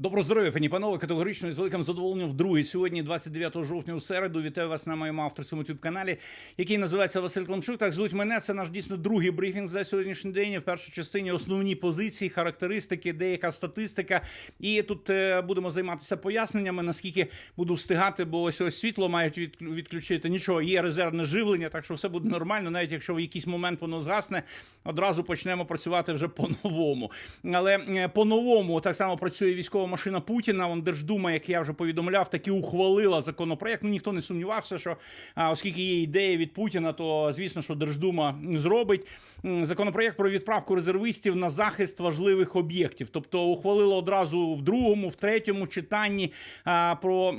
Добро здоров'я, пані панове. Категорично і з великим задоволенням вдруге сьогодні, 29 жовтня у середу. Вітаю вас на моєму авторському youtube каналі, який називається Василь Климчук. Так звуть мене. Це наш дійсно другий брифінг за сьогоднішній день. В першій частині основні позиції, характеристики, деяка статистика. І тут е, будемо займатися поясненнями, наскільки буду встигати, бо ось ось світло мають від- відключити. Нічого, є резервне живлення, так що все буде нормально. Навіть якщо в якийсь момент воно згасне, одразу почнемо працювати вже по-новому. Але е, по-новому так само працює військова машина Путіна. Вон Держдума, як я вже повідомляв, таки ухвалила законопроект. Ну ніхто не сумнівався, що оскільки є ідея від Путіна, то звісно, що Держдума зробить законопроект про відправку резервистів на захист важливих об'єктів. Тобто ухвалила одразу в другому, в третьому читанні про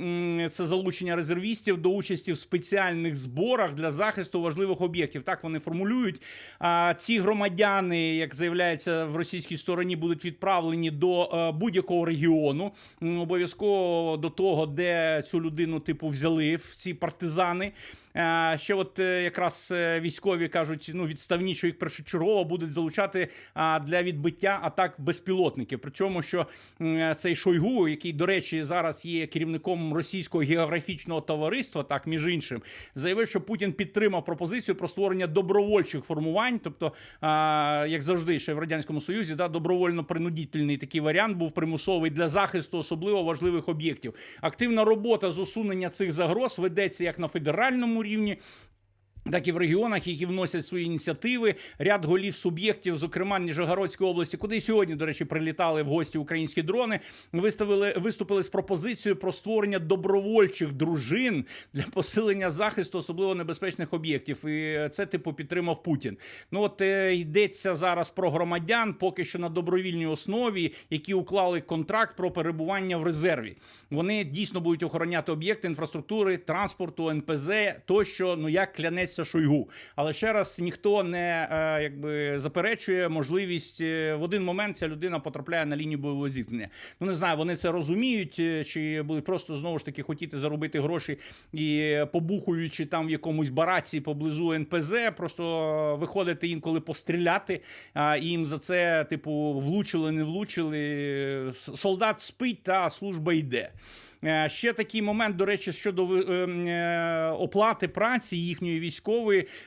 це залучення резервістів до участі в спеціальних зборах для захисту важливих об'єктів. Так вони формулюють. А, ці громадяни, як заявляється в російській стороні, будуть відправлені до е, будь-якого регіону. М, Обов'язково до того, де цю людину типу взяли в ці партизани. Е, Ще от е, якраз е, військові кажуть, ну відставні, що їх першочергово будуть залучати для відбиття атак безпілотників. Причому, що цей Шойгу, який, до речі, зараз є керівником російського географічного товариства, так між іншим, заявив, що Путін підтримав пропозицію про створення добровольчих формувань, тобто, як завжди, ще в радянському союзі, да, добровольно-принудительний такий варіант був примусовий для захисту особливо важливих об'єктів. Активна робота з усунення цих загроз ведеться як на федеральному рівні. Так і в регіонах, які вносять свої ініціативи, ряд голів суб'єктів, зокрема Ніжегородської області, куди сьогодні, до речі, прилітали в гості українські дрони, виставили виступили з пропозицією про створення добровольчих дружин для посилення захисту особливо небезпечних об'єктів. І це типу підтримав Путін. Ну от е, йдеться зараз про громадян, поки що на добровільній основі, які уклали контракт про перебування в резерві. Вони дійсно будуть охороняти об'єкти інфраструктури, транспорту, НПЗ тощо. Ну як клянеться Шойгу. Але ще раз ніхто не е, якби заперечує можливість е, в один момент ця людина потрапляє на лінію бойового зіткнення. Ну не знаю, вони це розуміють, е, чи будуть просто знову ж таки хотіти заробити гроші і побухуючи там в якомусь бараці поблизу НПЗ, просто виходити інколи постріляти. А їм за це, типу, влучили, не влучили. Солдат спить, та служба йде. Ще такий момент, до речі, щодо ви- е, м, е, оплати праці їхньої військової.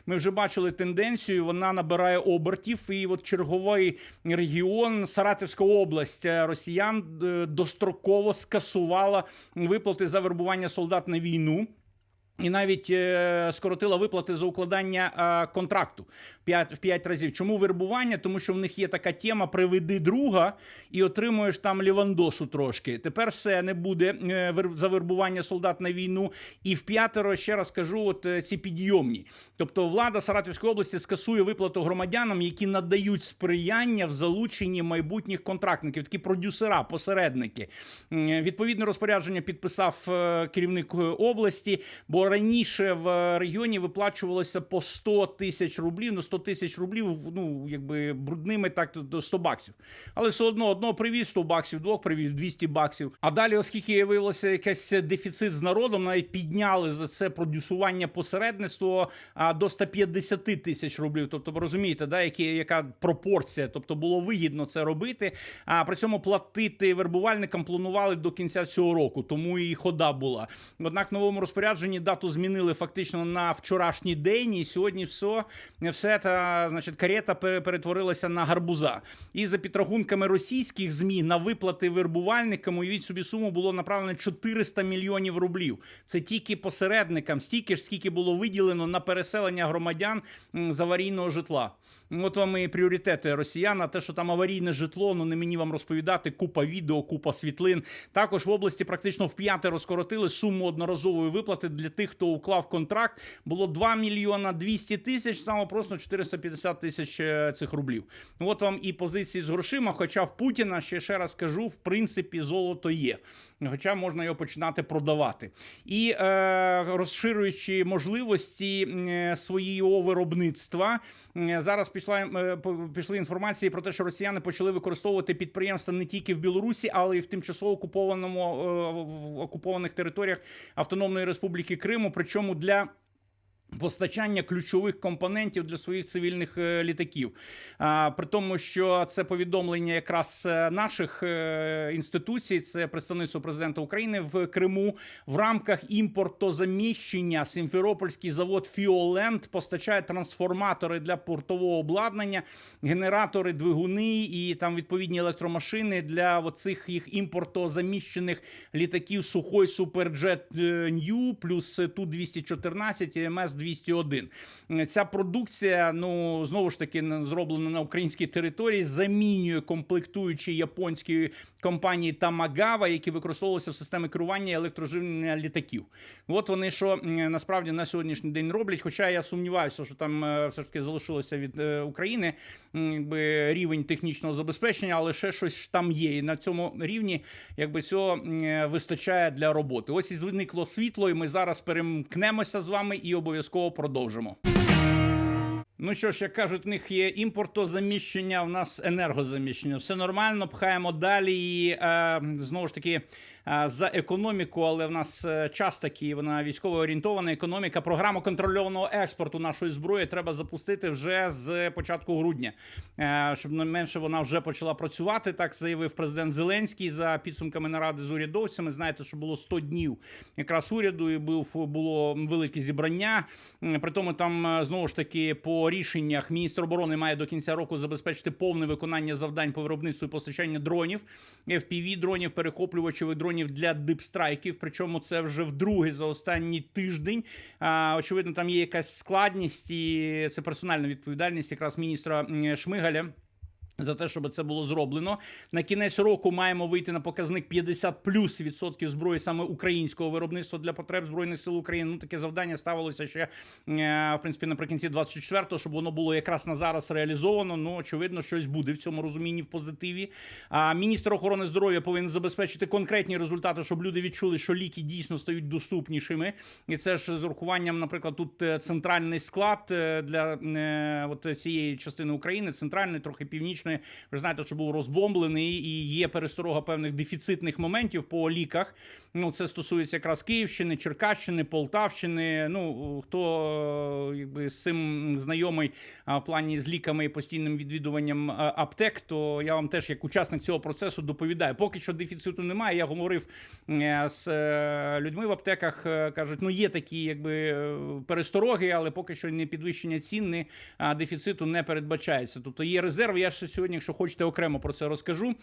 Ми вже бачили тенденцію. Вона набирає обертів. І от черговий регіон, Саратівська область е, росіян е, достроково скасувала виплати за вербування солдат на війну. І навіть е, скоротила виплати за укладання е, контракту 5, в 5 разів. Чому вербування? Тому що в них є така тема: приведи друга і отримуєш там лівандосу трошки. Тепер все не буде е, за вербування солдат на війну. І в п'ятеро ще раз кажу, от е, ці підйомні. Тобто, влада Саратовської області скасує виплату громадянам, які надають сприяння в залученні майбутніх контрактників, такі продюсера, посередники. М, Відповідне розпорядження підписав е, керівник е, області, бо раніше в регіоні виплачувалося по 100 тисяч рублів. Ну 100 тисяч рублів, ну якби брудними, так до 100 баксів. Але все одно одного привіз 100 баксів, двох привіз 200 баксів. А далі, оскільки виявилося якийсь дефіцит з народом, навіть підняли за це продюсування посередництво до 150 тисяч рублів. Тобто, ви розумієте, да, які, яка пропорція? Тобто було вигідно це робити. А при цьому платити вербувальникам планували до кінця цього року, тому і хода була. Однак в новому розпорядженні дату змінили фактично на вчорашній день, і сьогодні все, все та значить карета пере- перетворилася на гарбуза. І за підрахунками російських змі на виплати вербувальникам уявіть собі суму було направлено 400 мільйонів рублів. Це тільки посередникам, стільки ж скільки було виділено на переселення громадян з аварійного житла. От вам і пріоритети росіян. А те, що там аварійне житло, ну не мені вам розповідати. Купа відео, купа світлин. Також в області практично вп'яте розкоротили суму одноразової виплати для тих, хто уклав контракт. Було 2 мільйона 200 тисяч, саме просто 450 тисяч е, цих рублів. Ну от вам і позиції з грошима. Хоча в Путіна ще ще раз кажу, в принципі, золото є. Хоча можна його починати продавати. І е, розширюючи можливості е, свого виробництва, е, зараз пішла е, пішли інформації про те, що росіяни почали використовувати підприємства не тільки в Білорусі, але й в тимчасово окупованому в окупованих територіях Автономної Республіки Криму. Причому для Постачання ключових компонентів для своїх цивільних е, літаків, а, при тому, що це повідомлення якраз е, наших е, інституцій, це представництво президента України в Криму. В рамках імпортозаміщення Сімферопольський завод Фіоленд постачає трансформатори для портового обладнання, генератори, двигуни і там відповідні електромашини для оцих їх імпортозаміщених літаків Сухой Суперджет Нью плюс Ту 214 і МС 201 Ця продукція, ну знову ж таки, зроблена на українській території, замінює комплектуючі японської компанії Тамагава, які використовувалися в системі керування електроживлення літаків. От вони що насправді на сьогоднішній день роблять. Хоча я сумніваюся, що там е, все ж таки залишилося від е, України якби, рівень технічного забезпечення, але ще щось там є. І на цьому рівні якби цього е, вистачає для роботи. Ось і зникло світло, і ми зараз перемкнемося з вами і обов'язково продовжимо. Ну що ж, як кажуть, в них є імпортозаміщення, в нас енергозаміщення. Все нормально, пхаємо далі. І е, знову ж таки за економіку, але в нас е, час такий, вона військово орієнтована економіка. Програму контрольованого експорту нашої зброї треба запустити вже з початку грудня, е, щоб не менше вона вже почала працювати. Так заявив президент Зеленський за підсумками наради з урядовцями. Знаєте, що було 100 днів якраз уряду, і був було велике зібрання. М, При тому там е, знову ж таки по рішеннях міністр оборони має до кінця року забезпечити повне виконання завдань по виробництву і постачанню дронів, fpv дронів, перехоплювачів дронів для дипстрайків. Причому це вже вдруге за останній тиждень. А, очевидно, там є якась складність, і це персональна відповідальність якраз міністра Шмигаля. За те, щоб це було зроблено на кінець року, маємо вийти на показник 50 плюс відсотків зброї саме українського виробництва для потреб збройних сил України. Ну таке завдання ставилося ще е, в принципі наприкінці 24-го, щоб воно було якраз на зараз реалізовано. Ну очевидно, щось буде в цьому розумінні в позитиві. А міністр охорони здоров'я повинен забезпечити конкретні результати, щоб люди відчули, що ліки дійсно стають доступнішими. І це ж з урахуванням, наприклад, тут е, центральний склад е, для от цієї частини України, центральної, трохи північної. Ви знаєте, що був розбомблений і є пересторога певних дефіцитних моментів по ліках. Ну, це стосується якраз Київщини, Черкащини, Полтавщини. Ну хто е, якби з цим знайомий в плані з ліками і постійним відвідуванням аптек, то я вам теж як учасник цього процесу доповідаю. Поки що дефіциту немає. Я говорив е, з е, людьми в аптеках. е, кажуть, ну є такі якби е, перестороги, але поки що не підвищення цін, а, дефіциту не передбачається. Тобто є резерв. Я ще сьогодні, якщо хочете, окремо про це розкажу.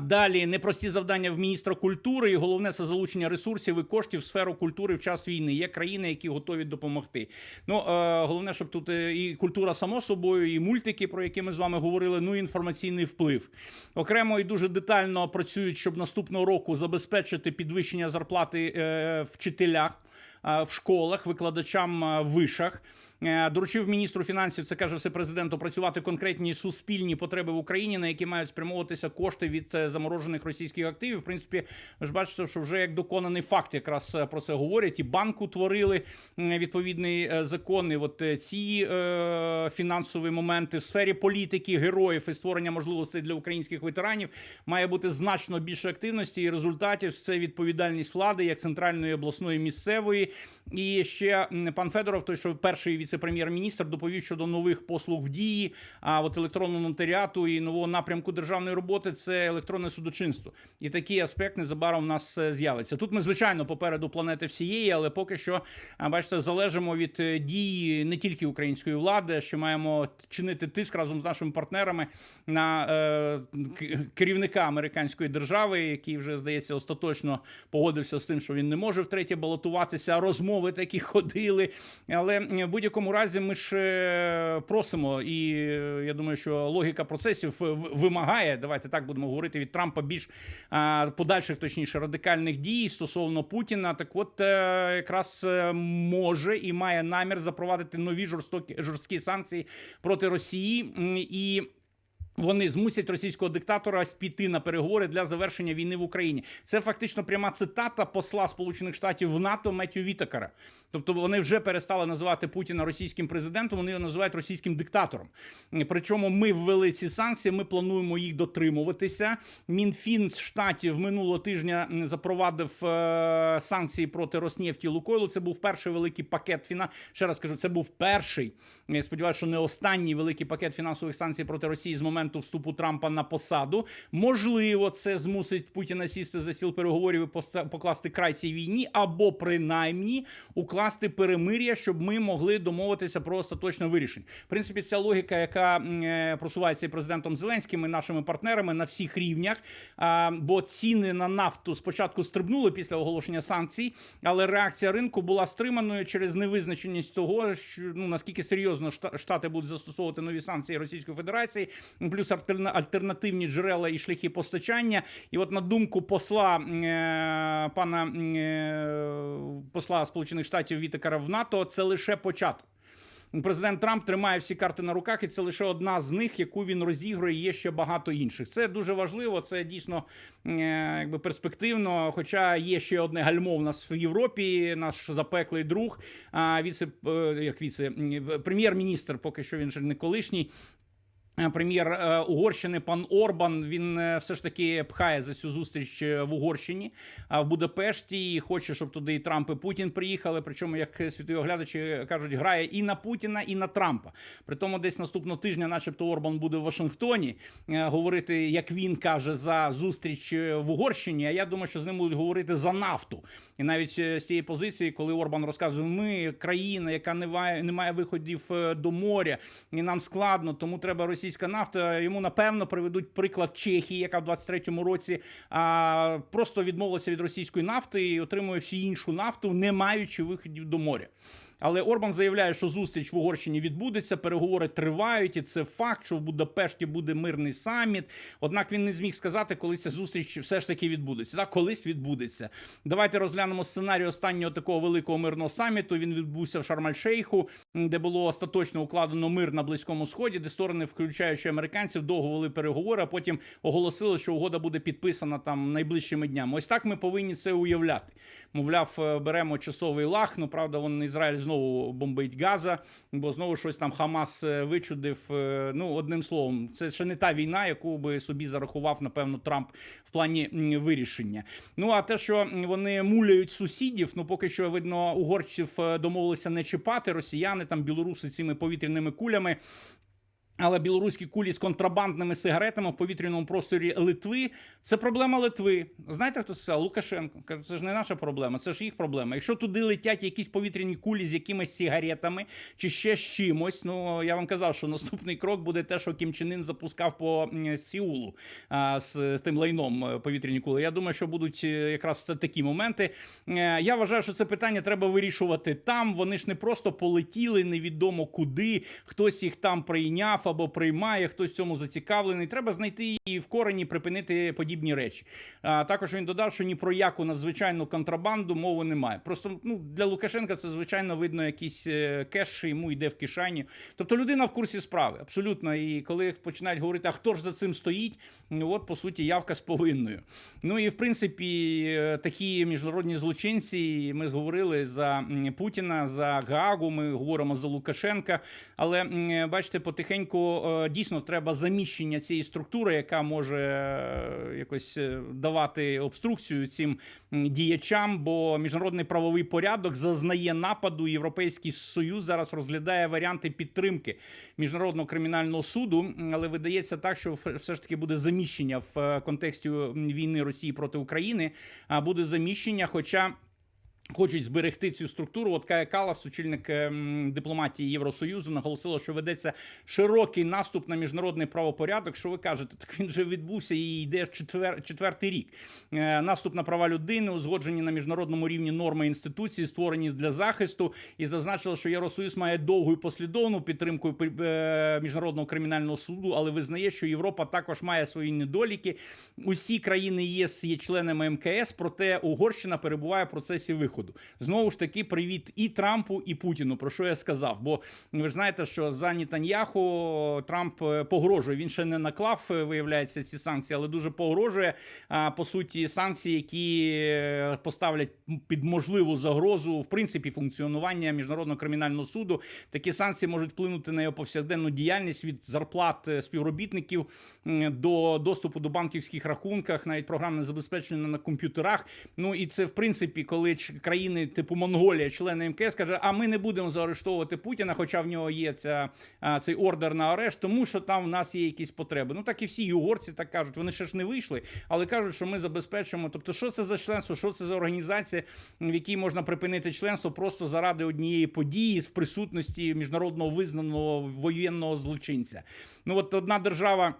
Далі непрості завдання в міністра культури, і головне це залучення ресурсів і коштів в сферу культури в час війни. Є країни, які готові допомогти. Ну головне, щоб тут е, і культура само собою, і мультики, про які ми з вами говорили. Ну і інформаційний вплив. Окремо і дуже детально працюють, щоб наступного року забезпечити підвищення зарплати е, вчителях. В школах, викладачам в вишах доручив міністру фінансів, це каже все президент, опрацювати конкретні суспільні потреби в Україні, на які мають спрямовуватися кошти від е, заморожених російських активів. В принципі, ви ж бачите, що вже як доконаний факт, якраз е, про це говорять. І банк утворили м, відповідний е, закон. І от е, ці е, фінансові моменти в сфері політики, героїв і створення можливостей для українських ветеранів має бути значно більше активності і результатів. Це відповідальність влади, як центральної, обласної, місцевої. І ще пан Федоров, той, що перший віце-прем'єр-міністр, доповів щодо нових послуг в дії, а от електронного нотаріату і нового напрямку державної роботи це електронне судочинство. І такий аспект незабаром в нас е, з'явиться. Тут ми, звичайно, попереду планети всієї, але поки що, бачите, залежимо від е, дії не тільки української влади, що маємо чинити тиск разом з нашими партнерами на е, керівника американської держави, який вже здається остаточно погодився з тим, що він не може втретє балотуватися. Розмови такі ходили. Але е, в будь-якому разі ми ж просимо, і е, я думаю, що логіка процесів е, вимагає. Давайте так будемо говорити від Трампа більш подальших, точніше, радикальних дій стосовно Путіна. Так, от е, якраз може і має намір запровадити нові жорстокі жорсткі санкції проти Росії і. Вони змусять російського диктатора піти на переговори для завершення війни в Україні. Це фактично пряма цитата посла Сполучених Штатів в НАТО Меттю Вітакера. Тобто вони вже перестали називати Путіна російським президентом. Вони його називають російським диктатором. Причому ми ввели ці санкції. Ми плануємо їх дотримуватися. Мінфін з штатів минулого тижня запровадив е, санкції проти Роснефті Лукойлу. Це був перший великий пакет фіна. Ще раз кажу, це був перший. Я сподіваюся, що не останній великий пакет фінансових санкцій проти Росії з моменту вступу Трампа на посаду. Можливо, це змусить Путіна сісти за стіл переговорів і покласти край цій війні, або принаймні укласти перемир'я, щоб ми могли домовитися про остаточне вирішення. В принципі, ця логіка, яка е, просувається і президентом Зеленським і нашими партнерами на всіх рівнях. Бо ціни на нафту спочатку стрибнули після оголошення санкцій, але реакція ринку була стриманою через невизначеність того, що ну наскільки серйозно Шта- Штати будуть застосовувати нові санкції Російської Федерації, плюс альтерна- альтернативні джерела і шляхи постачання. І от на думку посла е, пана е, посла Сполучених Штатів Вітекара в НАТО, це лише початок. Президент Трамп тримає всі карти на руках, і це лише одна з них, яку він розігрує. Є ще багато інших. Це дуже важливо. Це дійсно е, якби перспективно. Хоча є ще одне гальмо в нас в Європі. Наш запеклий друг, а віце як віце прем'єр-міністр, поки що він же не колишній. Е, Прем'єр е, Угорщини пан Орбан він е, все ж таки пхає за цю зустріч в Угорщині а в Будапешті. і Хоче, щоб туди і Трамп і Путін приїхали. Причому, як світові оглядачі кажуть, грає і на Путіна, і на Трампа. При тому, десь наступного тижня, начебто, Орбан буде в Вашингтоні говорити, як він каже, за зустріч в Угорщині. А я думаю, що з ним будуть говорити за нафту. І навіть з тієї позиції, коли Орбан розказує, ми країна, яка не має, не має виходів до моря, і нам складно, тому треба російська нафта. Йому напевно приведуть приклад Чехії, яка в 23-му році а, просто відмовилася від російської нафти і отримує всю іншу нафту, не маючи виходів до моря. Але Орбан заявляє, що зустріч в Угорщині відбудеться, переговори тривають, і це факт, що в Будапешті буде мирний саміт. Однак він не зміг сказати, коли ця зустріч все ж таки відбудеться. Так, колись відбудеться. Давайте розглянемо сценарій останнього такого великого мирного саміту. Він відбувся в Шарм-Аль-Шейху, де було остаточно укладено мир на близькому сході, де сторони, включаючи американців, довго вели переговори, а потім оголосили, що угода буде підписана там найближчими днями. Ось так ми повинні це уявляти. Мовляв, е, беремо часовий лах. Ну правда, вон Ізраїль знову бомбить Газа, бо знову щось там Хамас е, вичудив. Е, Ну, одним словом, це ще не та війна, яку би собі зарахував, напевно, Трамп в плані вирішення. Ну а те, що вони муляють сусідів, ну поки що видно, угорців е, домовилися не чіпати. Росіяни там білоруси цими повітряними кулями. Але білоруські кулі з контрабандними сигаретами в повітряному просторі Литви це проблема Литви. Знаєте, хто це сказав? Лукашенко. Каже, це ж не наша проблема, це ж їх проблема. Якщо туди летять якісь повітряні кулі з якимись сигаретами чи ще з чимось, ну я вам казав, що наступний крок буде те, що Кім Чен Ін запускав по м, Сеулу а, з, з тим лайном е, повітряні кули. Я думаю, що будуть е, якраз це такі моменти. Е, Я вважаю, що це питання треба вирішувати там. Вони ж не просто полетіли невідомо куди, хтось їх там прийняв або приймає, хтось цьому зацікавлений. Треба знайти і в корені припинити подібні речі. А також він додав, що ні про яку надзвичайну контрабанду мови немає. Просто ну для Лукашенка це звичайно видно якийсь е, кеш, йому йде в кишені. Тобто людина в курсі справи, абсолютно. І коли починають говорити, а хто ж за цим стоїть, ну от по суті явка з повинною. Ну і в принципі, е, такі міжнародні злочинці. Ми говорили за Путіна, за Гаагу. Ми говоримо за Лукашенка. Але бачите, потихеньку е, дійсно треба заміщення цієї структури, яка може е, якось е, давати обструкцію цим діячам. Бо міжнародний правовий порядок зазнає нападу. Європейський союз зараз розглядає варіанти підтримки міжнародного кримінального суду. Але видається так, що все ж таки буде заміщення в контексті війни Росії проти України. А буде заміщення, хоча. Хочуть зберегти цю структуру. От Кая Калас, очільник ем, дипломатії Євросоюзу, наголосила, що ведеться широкий наступ на міжнародний правопорядок. Що ви кажете? Так він вже відбувся і йде четвер, четвертий рік. Е, наступ на права людини, узгоджені на міжнародному рівні норми інституції, створені для захисту, і зазначила, що Євросоюз має довгу і послідовну підтримку е, міжнародного кримінального суду, але визнає, що Європа також має свої недоліки. Усі країни ЄС є членами МКС, проте Угорщина перебуває в процесі виходу. Виходу. Знову ж таки, привіт і Трампу, і Путіну. Про що я сказав? Бо ви ж знаєте, що за Нетаньяху Трамп е, погрожує. Він ще не наклав, е, виявляється, ці санкції, але дуже погрожує. А по суті, санкції, які е, поставлять під можливу загрозу в принципі функціонування міжнародного кримінального суду. Такі санкції можуть вплинути на його повсякденну діяльність від зарплат е, співробітників до доступу до банківських рахунках, навіть програмне забезпечення на комп'ютерах. Ну і це в принципі, коли країни типу Монголія, члени МКС, каже, а ми не будемо заарештовувати Путіна, хоча в нього є ця, цей ордер на арешт, тому що там в нас є якісь потреби. Ну так і всі угорці так кажуть. Вони ще ж не вийшли, але кажуть, що ми забезпечимо. Тобто, що це за членство, що це за організація, в якій можна припинити членство просто заради однієї події в присутності міжнародного визнаного воєнного злочинця. Ну от одна держава.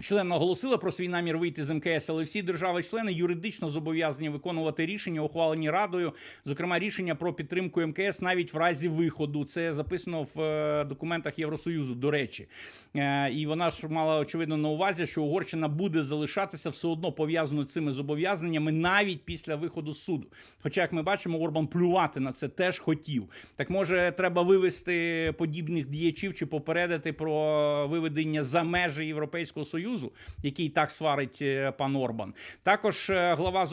Член наголосила про свій намір вийти з МКС, але всі держави-члени юридично зобов'язані виконувати рішення, ухвалені радою, зокрема рішення про підтримку МКС навіть в разі виходу. Це записано в е, документах Євросоюзу. До речі, Е, і вона ж мала очевидно на увазі, що Угорщина буде залишатися все одно пов'язаною цими зобов'язаннями навіть після виходу з суду. Хоча, як ми бачимо, Орбан плювати на це теж хотів. Так може, треба вивести подібних діячів чи попередити про виведення за межі Європейського союзу, який так сварить е, пан Орбан. Також е, глава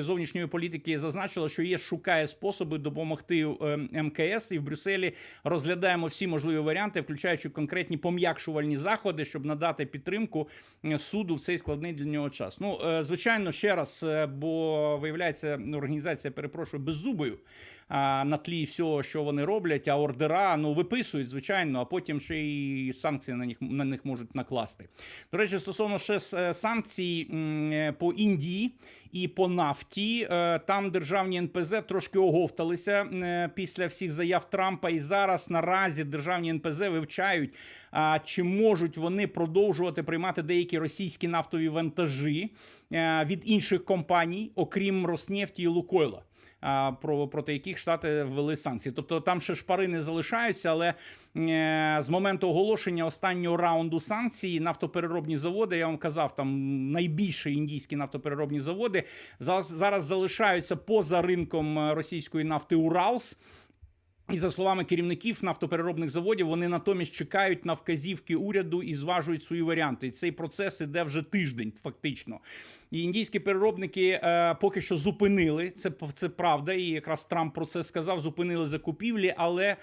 зовнішньої політики зазначила, що ЄС шукає способи допомогти е, МКС, і в Брюсселі розглядаємо всі можливі варіанти, включаючи конкретні пом'якшувальні заходи, щоб надати підтримку е, суду в цей складний для нього час. Ну, е, звичайно, ще раз, е, бо виявляється, організація перепрошую беззубою на тлі всього, що вони роблять, а ордера ну виписують, звичайно, а потім ще й санкції на них на них можуть накласти. Речі, стосовно ще е, санкцій е, по Індії і по нафті, е, там державні НПЗ трошки оговталися після всіх заяв Трампа, і зараз наразі державні НПЗ вивчають, чи можуть вони продовжувати приймати деякі російські нафтові вантажі від інших компаній, окрім Роснефті і Лукойла проти яких штати ввели санкції. Тобто там ще шпари не залишаються, але е, з моменту оголошення останнього раунду санкцій нафтопереробні заводи, я вам казав, там найбільші індійські нафтопереробні заводи за- зараз залишаються поза ринком е, російської нафти Уралс. І за словами керівників нафтопереробних заводів, вони натомість чекають на вказівки уряду і зважують свої варіанти. І цей процес іде вже тиждень, фактично. І індійські переробники е, поки що зупинили це. Це правда, і якраз Трамп про це сказав. Зупинили закупівлі, але е,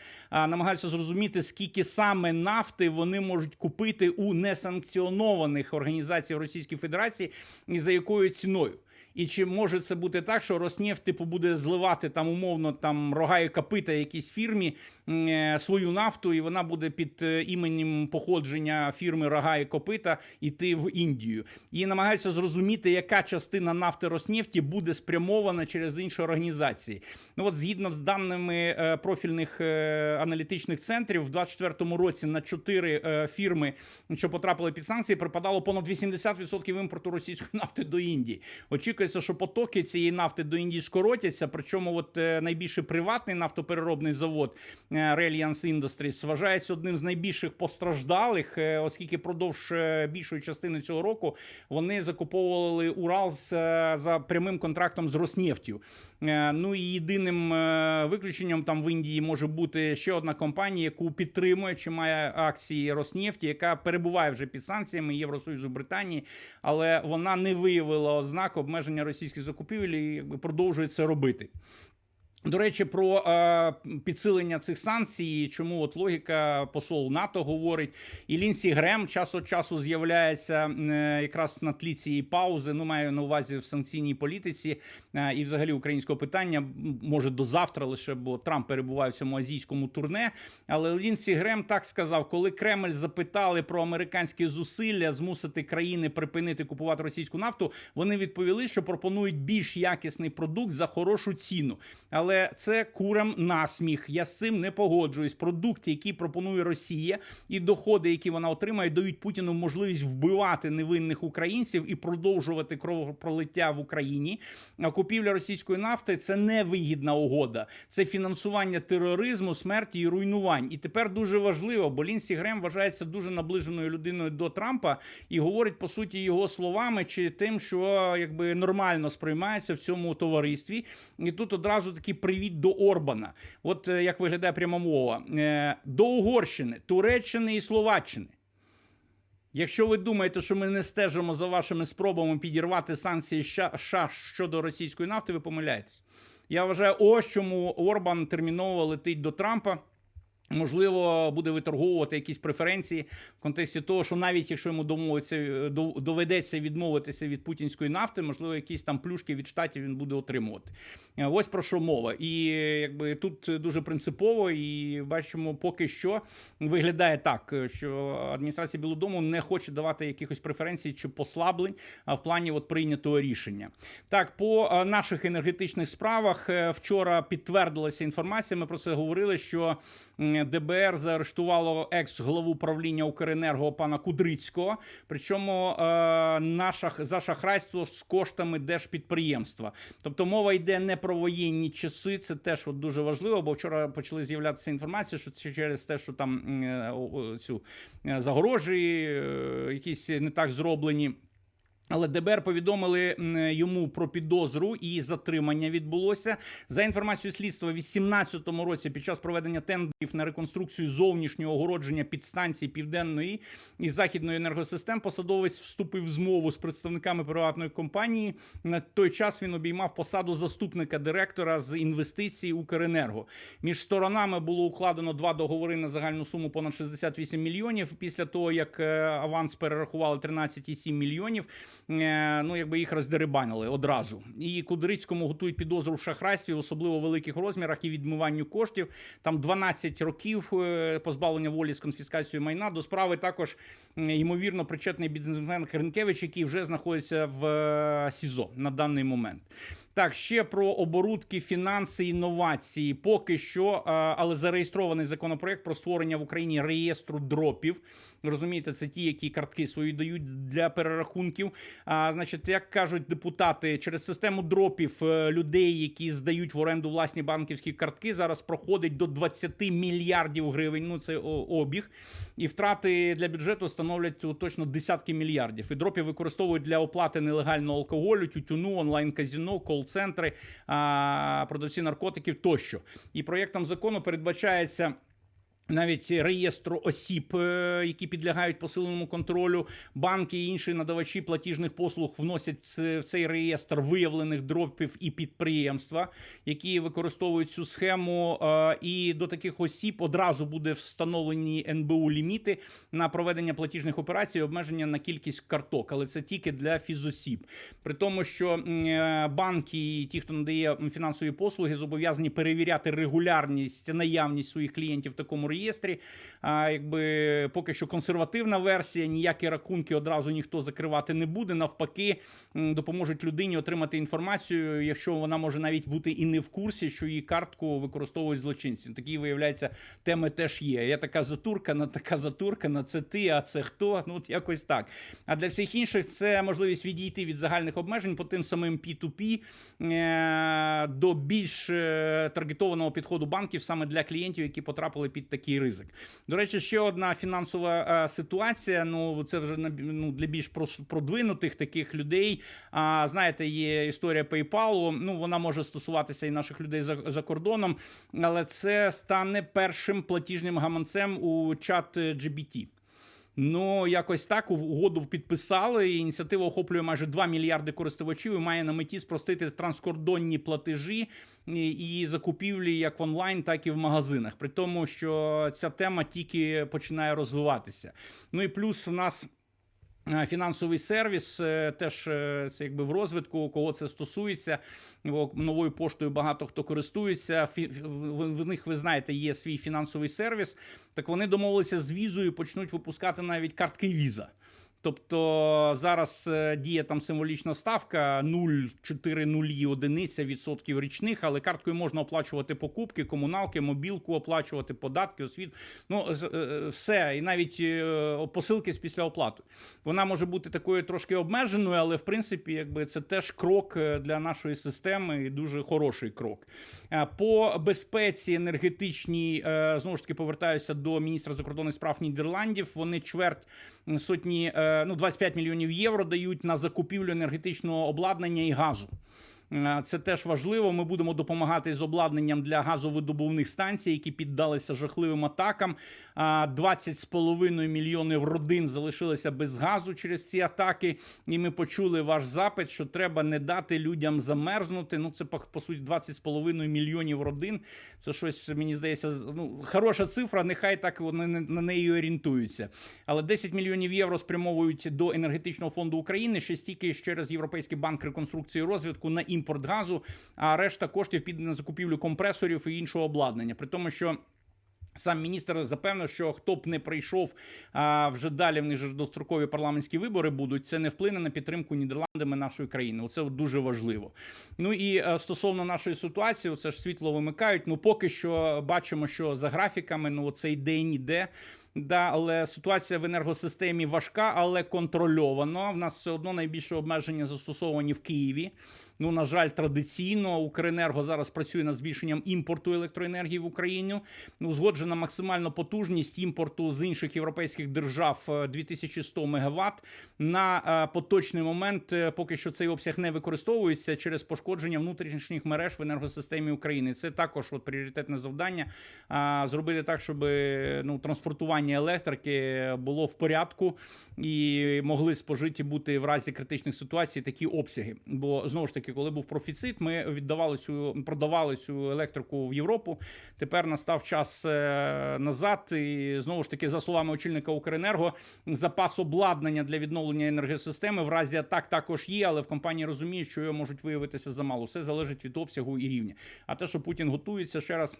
намагаються зрозуміти, скільки саме нафти вони можуть купити у несанкціонованих організацій Російської Федерації і за якою ціною. І чи може це бути так, що Роснефть типу буде зливати там умовно там рога і копита якійсь фірмі е, свою нафту, і вона буде під е, іменем походження фірми рога і копита йти в Індію. І намагаються зрозуміти, яка частина нафти Роснефті буде спрямована через інші організації. Ну от згідно з даними е, профільних аналітичних центрів, в 24-му році на чотири фірми, що потрапили під санкції, припадало понад 80% імпорту російської нафти до Індії. Очікується, що потоки цієї нафти до Індії скоротяться. Причому, от е, найбільший приватний нафтопереробний завод е, Reliance Industries вважається одним з найбільших постраждалих, е, оскільки продовж більшої частини цього року вони закуповували Урал за прямим контрактом з Роснефтю. Е, Ну і єдиним е, виключенням там в Індії може бути ще одна компанія, яку підтримує чи має акції Роснефті, яка перебуває вже під санкціями Євросоюзу Британії, але вона не виявила ознак обмеження російських закупівель і якби продовжує це робити. До речі, про е, підсилення цих санкцій, чому от логіка посол НАТО говорить, і Лінсі Грем час від часу з'являється е, якраз на тлі цієї паузи. Ну, маю на увазі в санкційній політиці е, і взагалі українського питання, може до завтра лише, бо Трамп перебуває в цьому азійському турне. Але Лінсі Грем так сказав, коли Кремль запитали про американські зусилля змусити країни припинити купувати російську нафту, вони відповіли, що пропонують більш якісний продукт за хорошу ціну. Але Але це курам насміх. Я з цим не погоджуюсь. Продукти, які пропонує Росія, і доходи, які вона отримає, дають Путіну можливість вбивати невинних українців і продовжувати кровопролиття в Україні. А купівля російської нафти це не вигідна угода, це фінансування тероризму, смерті і руйнувань. І тепер дуже важливо, бо Лінсі Грем вважається дуже наближеною людиною до Трампа і говорить по суті його словами чи тим, що якби нормально сприймається в цьому товаристві. І тут одразу такий привіт до Орбана. От е, як виглядає пряма мова Е, до Угорщини, Туреччини і Словаччини. Якщо ви думаєте, що ми не стежимо за вашими спробами підірвати санкції США щодо російської нафти, ви помиляєтесь. Я вважаю, ось чому Орбан терміново летить до Трампа. Можливо, буде виторговувати якісь преференції в контексті того, що навіть якщо йому домовиться, дов- доведеться відмовитися від путінської нафти, можливо, якісь там плюшки від штатів він буде отримувати. Е, Ось про що мова. І якби тут дуже принципово, і бачимо, поки що виглядає так, що адміністрація Білого Дому не хоче давати якихось преференцій чи послаблень в плані от прийнятого рішення. Так, по е, наших енергетичних справах е, вчора підтвердилася інформація. Ми про це говорили, що ДБР заарештувало екс-главу управління Укренерго пана Кудрицького. Причому е, на шах, за шахрайство з коштами держпідприємства. Тобто мова йде не про воєнні часи. Це теж от дуже важливо, бо вчора почали з'являтися інформація, що це через те, що там е, цю е, загорожі, е, якісь не так зроблені. Але ДБР повідомили йому про підозру і затримання відбулося за інформацією слідства. В 2018 році під час проведення тендерів на реконструкцію зовнішнього огородження підстанцій південної і західної енергосистем посадовець вступив в змову з представниками приватної компанії. На той час він обіймав посаду заступника директора з інвестицій Укренерго. Між сторонами було укладено два договори на загальну суму понад 68 мільйонів. Після того як е, аванс перерахували 13,7 мільйонів. Е, Ну якби їх роздерибанили одразу. І Кудрицькому готують підозру в шахрайстві, в особливо великих розмірах і відмиванню коштів. Там 12 років е, позбавлення волі з конфіскацією майна. До справи також ймовірно причетний бізнесмен Хренкевич, який вже знаходиться в е, СІЗО на даний момент. Так, ще про оборудки, фінанси, інновації. Поки що, е, але зареєстрований законопроект про створення в Україні реєстру дропів. Розумієте, це ті, які картки свої дають для перерахунків. А, значить, як кажуть депутати, через систему дропів е, людей, які здають в оренду власні банківські картки, зараз проходить до 20 мільярдів гривень. Ну це обіг, і втрати для бюджету становлять точно десятки мільярдів. І дропів використовують для оплати нелегального алкоголю, тютюну, онлайн-казіно, кол-центри, продавці наркотиків тощо. І проєктом закону передбачається. Навіть реєстру осіб, е, які підлягають посиленому контролю, банки і інші надавачі платіжних послуг вносять в цей реєстр виявлених дропів і підприємства, які використовують цю схему. е, І до таких осіб одразу буде встановлені НБУ ліміти на проведення платіжних операцій, обмеження на кількість карток, але це тільки для фізосіб. При тому, що е, банки і ті, хто надає фінансові послуги, зобов'язані перевіряти регулярність, наявність своїх клієнтів в такому реєстрі. А якби поки що консервативна версія, ніякі рахунки одразу ніхто закривати не буде. Навпаки, допоможуть людині отримати інформацію, якщо вона може навіть бути і не в курсі, що її картку використовують злочинці. Такі виявляється, теми теж є. Я така затуркана, така затуркана, це ти, а це хто? Ну от якось так. А для всіх інших це можливість відійти від загальних обмежень по тим самим P2P е, до більш е, таргетованого підходу банків саме для клієнтів, які потрапили під такий ризик. До речі, ще одна фінансова е, ситуація. Ну це вже на- ну, для більш продвинутих таких людей. А знаєте, є історія PayPal, Ну вона може стосуватися і наших людей за, за кордоном, але це стане першим платіжним гаманцем у чат GBT. Ну, якось так угоду підписали. і Ініціатива охоплює майже 2 мільярди користувачів і має на меті спростити транскордонні платежі і, закупівлі як в онлайн, так і в магазинах. При тому, що ця тема тільки починає розвиватися. Ну і плюс в нас. Е, Фінансовий сервіс е, теж е, це якби в розвитку, кого це стосується. Новою поштою багато хто користується. В них ви знаєте, є свій фінансовий сервіс. Так вони домовилися з візою, почнуть випускати навіть картки віза. Тобто зараз е, діє там символічна ставка 0,4 одиниця відсотків річних, але карткою можна оплачувати покупки, комуналки, мобілку оплачувати, податки, освіт. Ну з- е, все, і навіть е, посилки з після оплати. Вона може бути такою трошки обмеженою, але в принципі, якби це теж крок е, для нашої системи і дуже хороший крок. Е, По безпеці енергетичній е, знову ж таки повертаюся до міністра закордонних справ Нідерландів. Вони чверть сотні, е, ну 25 мільйонів євро дають на закупівлю енергетичного обладнання і газу. Е, Це теж важливо. Ми будемо допомагати з обладнанням для газовидобувних станцій, які піддалися жахливим атакам. А, 20,5 мільйонів родин залишилися без газу через ці атаки. І ми почули ваш запит, що треба не дати людям замерзнути. Ну це по, суті 20,5 мільйонів родин. Це щось мені здається, ну хороша цифра. Нехай так вони на неї орієнтуються. Але 10 мільйонів євро спрямовують до енергетичного фонду України. Ще стільки через Європейський банк реконструкції і розвитку на імпорт газу. А решта коштів піде на закупівлю компресорів і іншого обладнання. При тому, що. Сам міністр запевнив, що хто б не прийшов а, вже далі, в них же дострокові парламентські вибори будуть. Це не вплине на підтримку Нідерландами нашої країни. Оце дуже важливо. Ну і е, стосовно нашої ситуації, це ж світло вимикають. Ну поки що бачимо, що за графіками ну це йде і ніде. Да, але ситуація в енергосистемі важка, але контрольовано. В нас все одно найбільше обмеження застосовані в Києві. Ну, на жаль, традиційно Укренерго зараз працює над збільшенням імпорту електроенергії в Україну. Узгоджена максимальна потужність імпорту з інших європейських держав е, 2100 МВт. На е, поточний момент е, поки що цей обсяг не використовується через пошкодження внутрішніх мереж в енергосистемі України. Це також от пріоритетне завдання зробити так, щоб ну, транспортування електрики було в порядку і могли спожиті бути в разі критичних ситуацій такі обсяги. Бо знову ж таки, коли був профіцит, ми віддавали цю продавали цю електрику в Європу. Тепер настав час е, назад. І знову ж таки, за словами очільника Укренерго, запас обладнання для відновлення енергосистеми в разі атак також є, але в компанії розуміють, що його можуть виявитися замало. Все залежить від обсягу і рівня. А те, що Путін готується ще раз.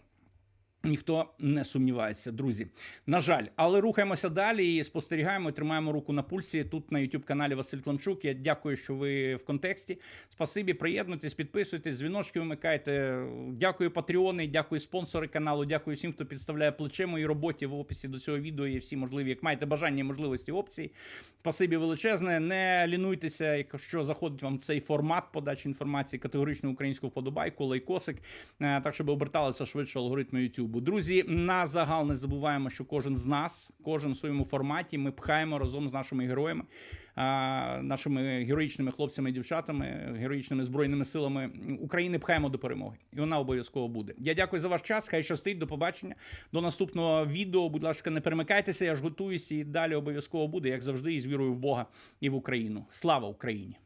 Ніхто не сумнівається, друзі. На жаль, але рухаємося далі і спостерігаємо, і тримаємо руку на пульсі тут на youtube каналі Василь Кламчук. Я дякую, що ви в контексті. Спасибі, приєднуйтесь, підписуйтесь, дзвіночки вимикайте. Дякую, патреони, дякую спонсори каналу. Дякую всім, хто підставляє плече моїй роботі. В описі до цього відео є всі можливі, як маєте бажання і можливості опції. Спасибі величезне. Не лінуйтеся, якщо заходить вам цей формат подачі інформації, категоричну українську вподобайку, лайкосик, е, так щоб оберталися швидше алгоритми YouTube. Друзі, на загал не забуваємо, що кожен з нас, кожен в своєму форматі, ми пхаємо разом з нашими героями, нашими героїчними хлопцями і дівчатами, героїчними збройними силами України пхаємо до перемоги. І вона обов'язково буде. Я дякую за ваш час. Хай щастить, до побачення. До наступного відео. Будь ласка, не перемикайтеся. Я ж готуюся і далі обов'язково буде, як завжди, із вірою в Бога і в Україну. Слава Україні!